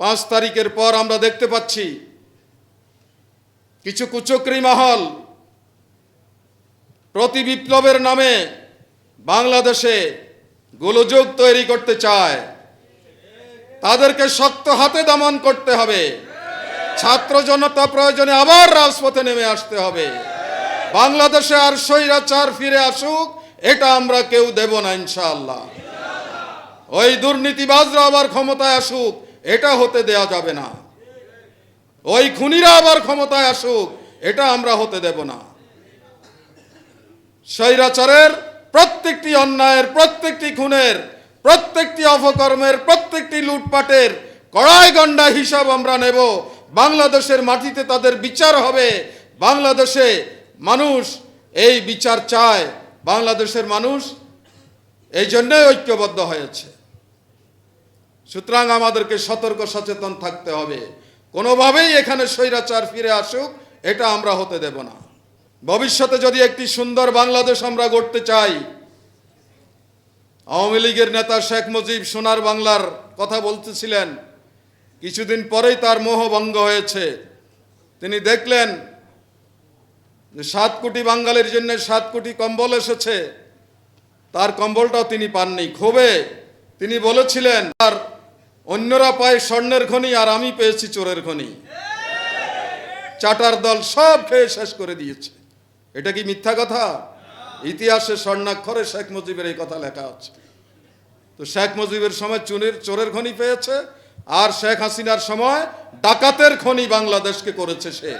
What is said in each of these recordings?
পাঁচ তারিখের পর আমরা দেখতে পাচ্ছি কিছু কুচক্রি মহল প্রতি বিপ্লবের নামে বাংলাদেশে গোলযোগ তৈরি করতে চায়। তাদেরকে শক্ত হাতে দমন করতে হবে। ছাত্র জনতা প্রয়োজনে আবার রাজপথে নেমে আসতে হবে। বাংলাদেশে আর স্বৈরাচার ফিরে আসুক, এটা আমরা কেউ দেব না ইনশাআল্লাহ। ওই দুর্নীতিবাজরা আবার ক্ষমতায় আসুক এটা হতে দেয়া যাবে না। ওই খুনিরা আবার ক্ষমতায় আসুক, এটা আমরা হতে দেব না। স্বৈরাচারের প্রত্যেকটি অন্যায়ের, প্রত্যেকটি খুনের, প্রত্যেকটি অপকর্মের, প্রত্যেকটি লুটপাটের কড়াই গন্ডা হিসাব আমরা নেব। বাংলাদেশের মাটিতে তাদের বিচার হবে। বাংলাদেশে মানুষ এই বিচার চায়। বাংলাদেশের মানুষ এই জন্যই ঐক্যবদ্ধ হয়েছে। সুতরাং আমাদেরকে সতর্ক, সচেতন থাকতে হবে। কোনোভাবেই এখানে স্বৈরাচার ফিরে আসুক, এটা আমরা হতে দেব না। ভবিষ্যতে যদি একটি সুন্দর বাংলাদেশ আমরা গড়তে চাই, আওয়ামী লীগের নেতা শেখ মুজিব সোনার বাংলার কথা বলতেছিলেন, কিছুদিন পরেই তার মোহভঙ্গ হয়েছে। তিনি দেখলেন যে সাত কোটি বাঙালির জন্য সাত কোটি কম্বল এসেছে, তার কম্বলটাও তিনি পাননি। ক্ষোভে তিনি বলেছিলেন, আর অন্যরা পায় স্বর্ণের খনি আর আমি পেয়েছি চোরের খনি। চাটার দল সব খেয়ে শেষ করে দিয়েছে। এটা কি মিথ্যা কথা? ইতিহাসে স্বর্ণাক্ষরে শেখ মুজিবের এই কথা লেখা আছে। তো শেখ মুজিবের সময় চুনের, চোরের খনি পেয়েছে আর শেখ হাসিনার সময় ডাকাতের খনি বাংলাদেশকে করেছে সে।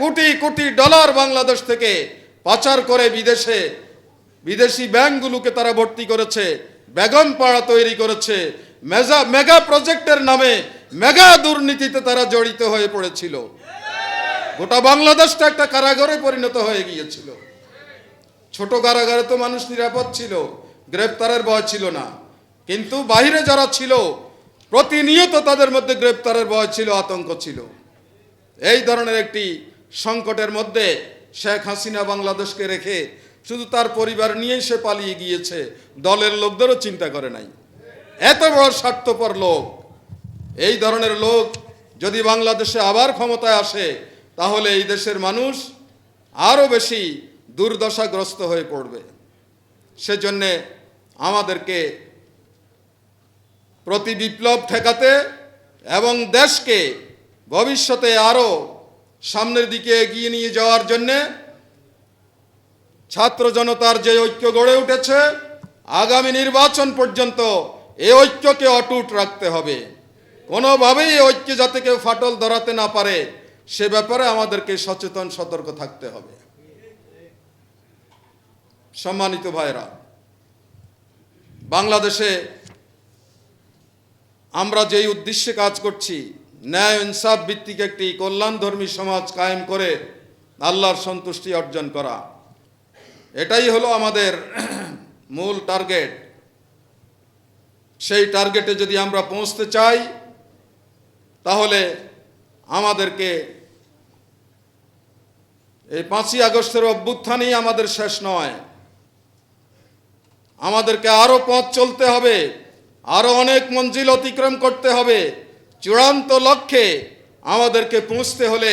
কোটি কোটি ডলার বাংলাদেশ থেকে পাচার করে বিদেশে, বিদেশি ব্যাংকগুলোকে তারা ভর্তি করেছে, বেগম পাড়া তৈরি করেছে মেজা, মেগা প্রজেক্টের নামে মেগা দুর্নীতিতে তারা জড়িত হয়ে পড়েছিল। গোটা বাংলাদেশটা একটা কারাগারে পরিণত হয়ে গিয়েছিল। ছোট কারাগারে তো মানুষ নিরাপদ ছিল, গ্রেপ্তারের ভয় ছিল না। কিন্তু বাইরে যারা ছিল, প্রতিনিয়ত তাদের মধ্যে গ্রেপ্তারের ভয় ছিল, আতঙ্ক ছিল। এই ধরনের একটি সংকটের মধ্যে শেখ হাসিনা বাংলাদেশকে রেখে শুধু তার পরিবার নিয়েই সে পালিয়ে গিয়েছে, দলের লোকদেরও চিন্তা করে নাই। এত বড় স্বার্থপর লোক। এই ধরনের লোক যদি বাংলাদেশে আবার ক্ষমতায় আসে, তাহলে এই দেশের মানুষ আরও বেশি দুর্দশাগ্রস্ত হয়ে পড়বে। সেজন্যে আমাদেরকে প্রতি বিপ্লব ঠেকাতে এবং দেশকে ভবিষ্যতে আরও সামনের দিকে এগিয়ে নিয়ে যাওয়ার জন্যে ছাত্র জনতার যে ঐক্য গড়ে উঠেছে, আগামী নির্বাচন পর্যন্ত এই ঐক্যকে অটুট রাখতে হবে। কোনোভাবেই ঐক্যে যাতে কেউ ফাটল ধরাতে না পারে, সে ব্যাপারে আমাদেরকে সচেতন, সতর্ক থাকতে হবে। সম্মানিত ভাইরা বাংলাদেশে আমরা যেই উদ্দেশ্যে কাজ করছি, ন্যায় ইনসাফ ভিত্তিক একটি কল্যাণধর্মী সমাজ কায়েম করে আল্লাহর সন্তুষ্টি অর্জন করা। এটাই হলো আমাদের মূল টার্গেট। সেই টার্গেটে যদি আমরা পৌঁছতে চাই, তাহলে আমাদেরকে এই পাঁচই আগস্টের অভ্যুত্থানই আমাদের শেষ নয়। আমাদেরকে আরও পথ চলতে হবে আরও অনেক মঞ্জিল অতিক্রম করতে হবে। চূড়ান্ত লক্ষ্যে আমাদেরকে পৌঁছতে হলে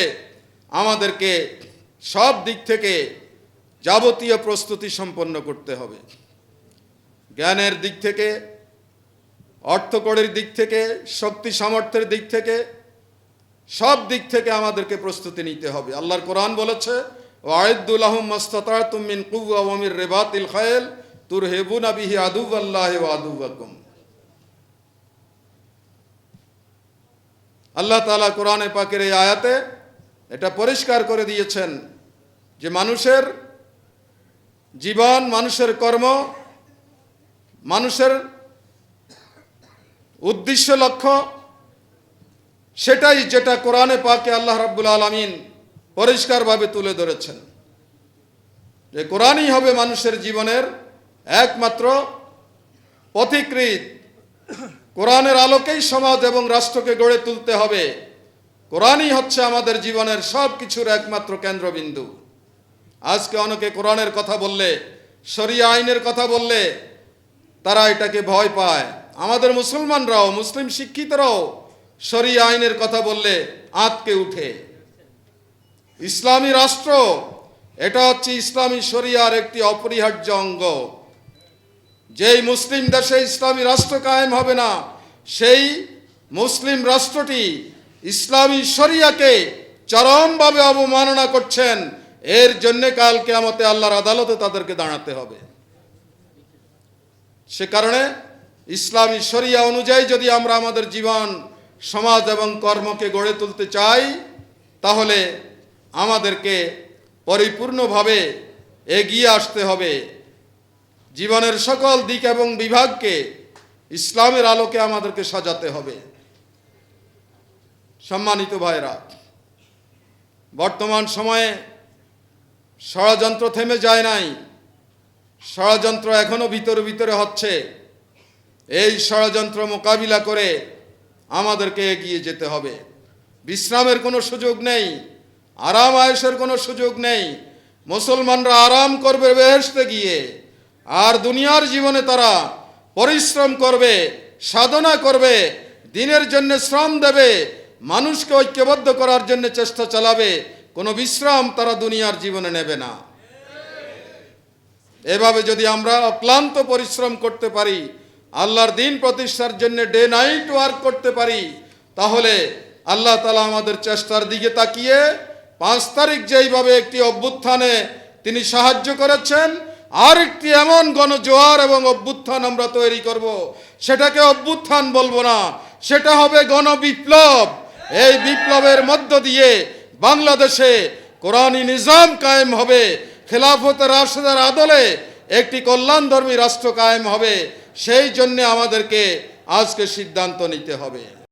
আমাদেরকে সব দিক থেকে যাবতীয় প্রস্তুতি সম্পন্ন করতে হবে। জ্ঞানের দিক থেকে অর্থকড়ির দিক থেকে, শক্তি সামর্থ্যের দিক থেকে, সব দিক থেকে আমাদেরকে প্রস্তুতি নিতে হবে। আল্লাহর কোরআন বলেছে ওয়াইদুল আহম মস্ততা তুমিন কুয়া ওমির রেবাতিল খায়েল তুর হেবুন আবিহি আদু আল্লাহ আদু আকুম আল্লাহ তালা কোরআনে পাকের এই আয়াতে এটা পরিষ্কার করে দিয়েছেন যে মানুষের জীবন, মানুষের কর্ম, মানুষের উদ্দেশ্য লক্ষ্য সেটাই যেটা কোরআনে পাকে আল্লাহ রাব্বুল আলমিন পরিষ্কারভাবে তুলে ধরেছেন। যে কোরআনই হবে মানুষের জীবনের একমাত্র পথিকৃত কোরআনের আলোকেই সমাজ এবং রাষ্ট্রকে গড়ে তুলতে হবে। কোরআনই হচ্ছে আমাদের জীবনের সব কিছুর একমাত্র কেন্দ্রবিন্দু। আজকে অনেকে কোরআনের কথা বললে, শরিয়া আইনের কথা বললে, তারা এটাকে ভয় পায়। আমাদের মুসলমানরাও, মুসলিম শিক্ষিতরাও শরিয়া আইনের কথা বললে আঁতকে উঠে। ইসলামী রাষ্ট্র, এটা হচ্ছে ইসলামী শরিয়ার একটি অপরিহার্য অঙ্গ। যেই মুসলিম দেশে ইসলামী রাষ্ট্র কায়েম হবে না, সেই মুসলিম রাষ্ট্রটি ইসলামী শরিয়াকে চরমভাবে অবমাননা করছেন। এর জন্য কালকে আমাতে আল্লাহর আদালতে তাদেরকে দাঁড়াতে হবে। সে কারণে ইসলামী শরিয়া অনুযায়ী যদি আমরা আমাদের জীবন, সমাজ এবং কর্মকে গড়ে তুলতে চাই, তাহলে আমাদেরকে পরিপূর্ণভাবে এগিয়ে আসতে হবে। জীবনের সকল দিক এবং বিভাগকে ইসলামের আলোকে আমাদেরকে সাজাতে হবে। সম্মানিত ভাইরা বর্তমান সময়ে ষড়যন্ত্র থেমে যায় নাই। ষড়যন্ত্র এখনও ভিতরে ভিতরে হচ্ছে। এই ষড়যন্ত্র মোকাবিলা করে আমাদেরকে এগিয়ে যেতে হবে। বিশ্রামের কোনো সুযোগ নেই, আরাম আয়েসের কোনো সুযোগ নেই। মুসলমানরা আরাম করবে বেহেসতে গিয়ে, আর দুনিয়ার জীবনে তারা পরিশ্রম করবে, সাধনা করবে, দিনের জন্য শ্রম দেবে, মানুষকে ঐক্যবদ্ধ করার জন্য চেষ্টা চালাবে, কোনো বিশ্রাম তারা দুনিয়ার জীবনে নেবে না। এভাবে যদি আমরা অক্লান্ত পরিশ্রম করতে পারি আল্লাহর দিন প্রতিষ্ঠার জন্য ডে নাইট ওয়ার্ক করতে পারি, তাহলে আল্লাহ তালা আমাদের চেষ্টার দিকে তাকিয়ে পাঁচ তারিখ যেইভাবে একটি অভ্যুত্থানে তিনি সাহায্য করেছেন, আর একটি এমন গণজোয়ার এবং অভ্যুত্থান আমরা তৈরি করব। সেটাকে অভ্যুত্থান বলব না, সেটা হবে গণবিপ্লব। এই বিপ্লবের মধ্য দিয়ে বাংলাদেশে কোরআনী নিজাম কায়েম হবে, খেলাফত রাশেদার আদলে একটি কল্যাণধর্মী রাষ্ট্র কায়েম হবে। সেই জন্যে আমাদেরকে আজকে সিদ্ধান্ত নিতে হবে।